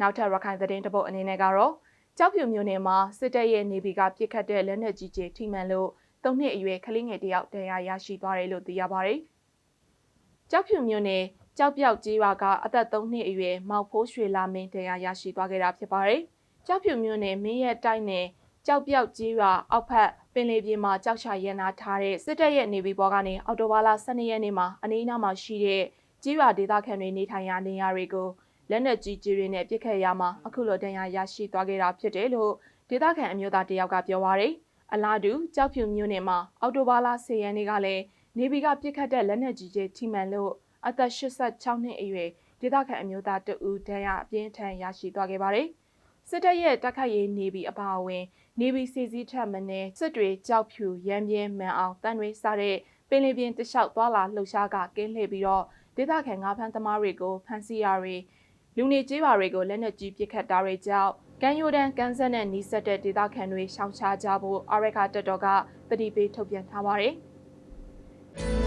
နောက်ထပ်ရခိုင်သတင်းတပုတ်အနေနဲ့ကတော့ကြောက်ဖြူမြို့နယ်မှာစစ်တပ်ရဲ့နေဗီကပြစ်ခတ်တဲ့လက်နက်ကြီးကြီးထိမှန်လို့သုံးနှစ်အရွယ်ကလေးငယ်တစ်ယောက်တရားရရှိသွားတယ်လို့သိရပါတယ်။ကြောက်ဖြူမြို့နယ်ကြောက်ပြောက်ကြီးရွာကအသက်3နှစ်အရွယ်မောက်ဖိုးရွှေလာမင်းတရားရရှိသွားခဲ့တာဖြစ်ပါတယ်။ကြောက်ဖြူမြို့နယ်မင်းရဲ့တိုက်နယ်ကြောက်ပြောက်ကြီးရွာအောက်ဖက်ပင်လေပြင်မှာကြောက်ချရန်နာထားတဲ့စစ်တပ်ရဲ့နေဗီဘောကနေအော်တိုဘာလ12ရက်နေ့မှာအနီးအနားမှာရှိတဲ့ကြီးရွာဒေသခံတွေနေထိုင်ရာနေရာတွေကို လက်နက်ကြီးကြီးတွေနဲ့ပစ်ခတ်ရမှာအခုလိုတန်ရာရရှိသွားခဲ့တာဖြစ်တယ်လို့ဒေသခံအမျိုးသားတယောက်ကပြောပါရယ်အလားတူကြောက်ဖြူမြို့နယ်မှာအော်တိုဘာလ10ရက်နေ့ကလည်းနေဗီကပစ်ခတ်တဲ့လက်နက်ကြီးကြီးထိမှန်လို့အသက်86နှစ်အရွယ်ဒေသခံအမျိုးသားတဦးဒဏ်ရာအပြင်းထန်ရရှိသွားခဲ့ပါတယ်စစ်တပ်ရဲ့တိုက်ခိုက်ရေးနေဗီအပါအဝင်နေဗီစီစည်းထက်မင်းစစ်တွေကြောက်ဖြူရမ်းပြင်းမန်အောင်တန်တွေစတဲ့ပင်လယ်ပြင်တလျှောက်သွားလာလှုပ်ရှားကကင်းလှည့်ပြီးတော့ဒေသခံငါးဖမ်းသမားတွေကိုဖမ်းဆီးရတွေ လူနေကျေးရွာတွေကိုလက်နက်ကြီးပစ်ခတ်တာတွေကြောင့်ကမ်းရိုးတန်းကမ်းဆက်နဲ့နီးစပ်တဲ့ဒေသခံတွေရှောင်ရှားကြဖို့အာရခတက်တော်ကတတိပေးထုတ်ပြန်ထားပါတယ်။